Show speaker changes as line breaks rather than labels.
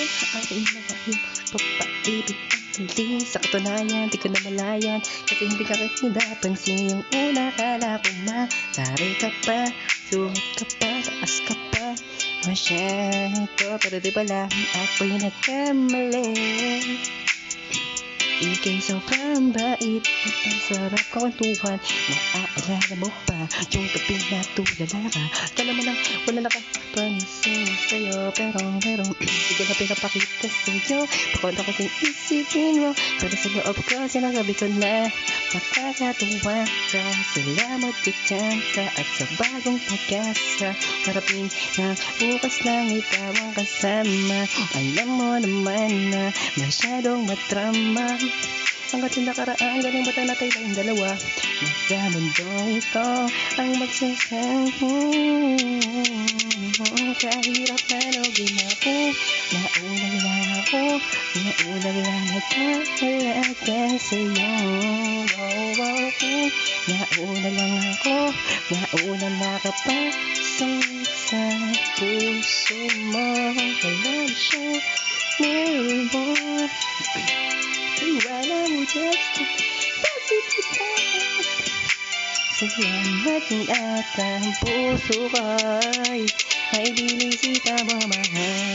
yung una, yung una. Hindi sa katunayan Di ko na malayan. Kasi hindi ka rin napansin Yung una. Kala ko Matari ka pa Sumat ka pa Taas ka pa. Masyado Pero di pala Ako'y nagkamali Ika'y sobrang bait At ang sarap kawantuhan Naaalala mo pa Yung gabi na tulala ka. Kala mo lang wala nakapansin sa'yo Pero pero Hindi ko na pinapakita sa'yo. Bakit ako din isipin mo Pero sa loob ko sinasabi ko na Nakakatuwa ka. Salamat ka dyan ka At sa bagong pag-asa. Harapin na bukas lang ikaw ang kasama. Alam mo naman na Masyadong matrama. Hanggat sa nakaraan Galing ba na tayong dalawa. Nasa mundong ito Ang magsasabi Kahirap na login ako. Nauna lang ako. Nauna lang nagkakalaga sa'yo. Wow, wow, wow Nauna lang ako. Nauna nakapasok sa puso mo When I would just Salamat at ang puso ko ay, ay binisita mamahal.